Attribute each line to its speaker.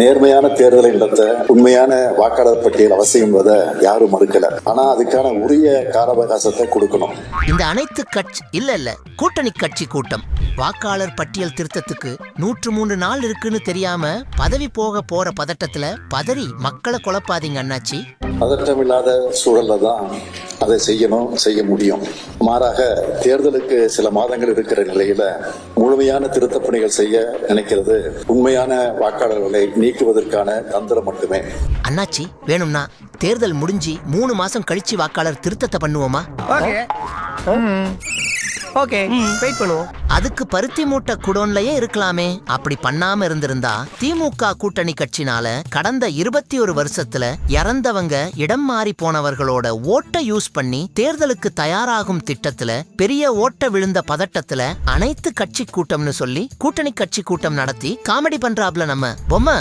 Speaker 1: நேர்மையான தேர்தலை நடத்த உண்மையான வாக்காளர் பட்டியல் அவசியம் யாரும் மறுக்கல. ஆனா அதுக்கான உரிய கால அவகாசத்தை கொடுக்கணும்.
Speaker 2: இந்த அனைத்து கட்சி இல்ல இல்ல கூட்டணி கட்சி கூட்டம். வாக்காளர் பட்டியல் திருத்தத்துக்கு நூற்று மூன்று நாள் இருக்குன்னு தெரியாம பதவி போக போற பதட்டத்துல பதறி மக்களை குழப்பாதீங்க அண்ணாச்சி.
Speaker 1: பதற்றமில்லாத சூழல்ல தான் அதை செய்யணும் செய்ய முடியும். மாறாக தேர்தலுக்கு சில மாதங்கள் இருக்கிற நிலையில முழுமையான திருத்தப் பணிகள் செய்ய நினைக்கிறது. உண்மையான வாக்காளர்களை நீக்குவதற்கான தந்திரம் மட்டுமே.
Speaker 2: அண்ணாச்சி வேணும்னா தேர்தல் முடிஞ்சு மூணு மாசம் கழிச்சு வாக்காளர் திருத்தத்தை பண்ணுவோமா?
Speaker 3: ஓகே. ஓகே வெயிட் பண்ணுவோம்.
Speaker 2: அதுக்கு பருத்தி மூட்டை குடோன்லயே இருக்கலாமே. அப்படி பண்ணாம இருந்திருந்தா திமுக கூட்டணி கட்சினால கடந்த இருபத்தி ஒரு வருஷத்துல இறந்தவங்க இடம் மாறி போனவர்களோட ஓட்டை யூஸ் பண்ணி தேர்தலுக்கு தயாராகும் திட்டத்துல பெரிய ஓட்ட விழுந்த பதட்டத்துல அனைத்து கட்சி கூட்டம்னு சொல்லி கூட்டணி கட்சி கூட்டம் நடத்தி காமெடி பண்றாப்ல நம்ம பொம்மை.